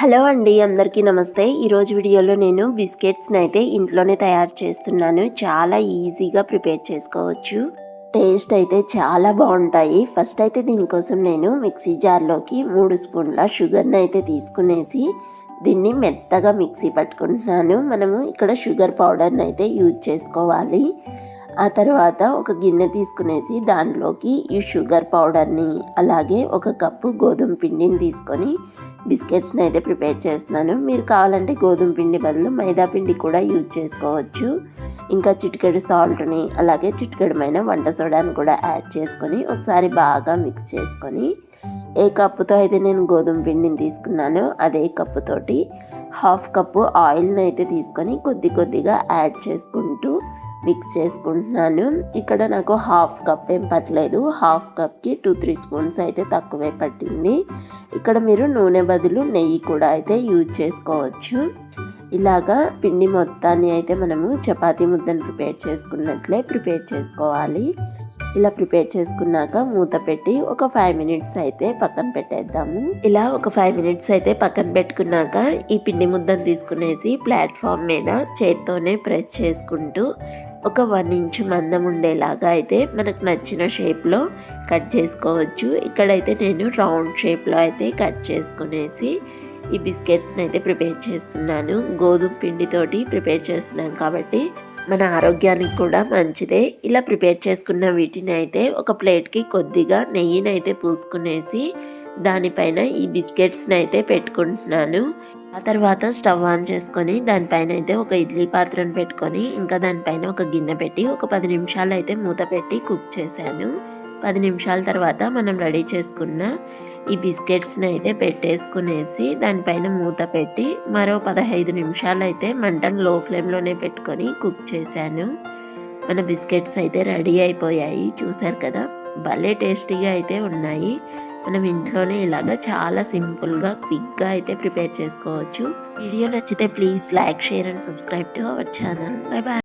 Hello అండి అందరికీ నమస్తే. ఈరోజు వీడియోలో నేను బిస్కెట్స్ని అయితే ఇంట్లోనే తయారు చేస్తున్నాను. చాలా ఈజీగా ప్రిపేర్ చేసుకోవచ్చు. టేస్ట్ అయితే చాలా బాగుంటాయి. ఫస్ట్ అయితే దీనికోసం నేను మిక్సీ జార్లోకి మూడు స్పూన్ల షుగర్ని అయితే తీసుకునేసి దీన్ని మెత్తగా మిక్సీ పట్టుకుంటున్నాను. మనము ఇక్కడ షుగర్ పౌడర్ని అయితే యూజ్ చేసుకోవాలి. ఆ తర్వాత ఒక గిన్నె తీసుకునేసి దాంట్లోకి ఈ షుగర్ పౌడర్ని అలాగే ఒక కప్పు గోధుమ పిండిని తీసుకొని బిస్కెట్స్ని అయితే ప్రిపేర్ చేస్తున్నాను. మీరు కావాలంటే గోధుమ పిండి బదులు మైదా పిండి కూడా యూజ్ చేసుకోవచ్చు. ఇంకా చిటికెడు సాల్ట్ని అలాగే చిటికెడుమైన వంట సోడాని కూడా యాడ్ చేసుకొని ఒకసారి బాగా మిక్స్ చేసుకొని ఏ కప్పుతో అయితే నేను గోధుమ పిండిని తీసుకున్నానో అదే కప్పుతోటి హాఫ్ కప్పు ఆయిల్ని అయితే తీసుకొని కొద్ది కొద్దిగా యాడ్ చేసుకుంటూ మిక్స్ చేసుకుంటున్నాను. ఇక్కడ నాకు హాఫ్ కప్ ఏం పట్టలేదు. హాఫ్ కప్కి టూ త్రీ స్పూన్స్ అయితే తక్కువే పట్టింది. ఇక్కడ మీరు నూనె బదులు నెయ్యి కూడా అయితే యూజ్ చేసుకోవచ్చు. ఇలాగా పిండి మొత్తాన్ని అయితే మనము చపాతీ ముద్దను ప్రిపేర్ చేసుకున్నట్లే ప్రిపేర్ చేసుకోవాలి. ఇలా ప్రిపేర్ చేసుకున్నాక మూత పెట్టి ఒక ఫైవ్ మినిట్స్ అయితే పక్కన పెట్టేద్దాము. ఇలా ఒక ఫైవ్ మినిట్స్ అయితే పక్కన పెట్టుకున్నాక ఈ పిండి ముద్దను తీసుకునేసి ప్లాట్ఫామ్ మీద చేత్తోనే ప్రెస్ చేసుకుంటూ ఒక వన్ ఇంచ్ మందం ఉండేలాగా అయితే మనకు నచ్చిన షేప్లో కట్ చేసుకోవచ్చు. ఇక్కడైతే నేను రౌండ్ షేప్లో అయితే కట్ చేసుకునేసి ఈ బిస్కెట్స్ని అయితే ప్రిపేర్ చేస్తున్నాను. గోధుమ పిండితోటి ప్రిపేర్ చేస్తున్నాను కాబట్టి మన ఆరోగ్యానికి కూడా మంచిదే. ఇలా ప్రిపేర్ చేసుకున్న వీటిని అయితే ఒక ప్లేట్కి కొద్దిగా నెయ్యిని అయితే పూసుకునేసి దానిపైన ఈ బిస్కెట్స్ని అయితే పెట్టుకుంటున్నాను. ఆ తర్వాత స్టవ్ ఆన్ చేసుకొని దానిపైన అయితే ఒక ఇడ్లీ పాత్రను పెట్టుకొని ఇంకా దానిపైన ఒక గిన్నె పెట్టి ఒక పది నిమిషాలు అయితే మూత పెట్టి కుక్ చేశాను. పది నిమిషాల తర్వాత మనం రెడీ చేసుకున్న ఈ బిస్కెట్స్ని అయితే పెట్టేసుకునేసి దానిపైన మూత పెట్టి మరో పదహైదు నిమిషాలు అయితే మంటను లో ఫ్లేమ్లోనే పెట్టుకొని కుక్ చేశాను. మన బిస్కెట్స్ అయితే రెడీ అయిపోయాయి. చూసారు కదా? భలే టేస్టీగా అయితే ఉన్నాయి. మనం ఇంట్లోనే ఇలాగ చాలా సింపుల్గా క్విక్గా అయితే ప్రిపేర్ చేసుకోవచ్చు. వీడియో నచ్చితే please like share and subscribe to our channel. Bye bye.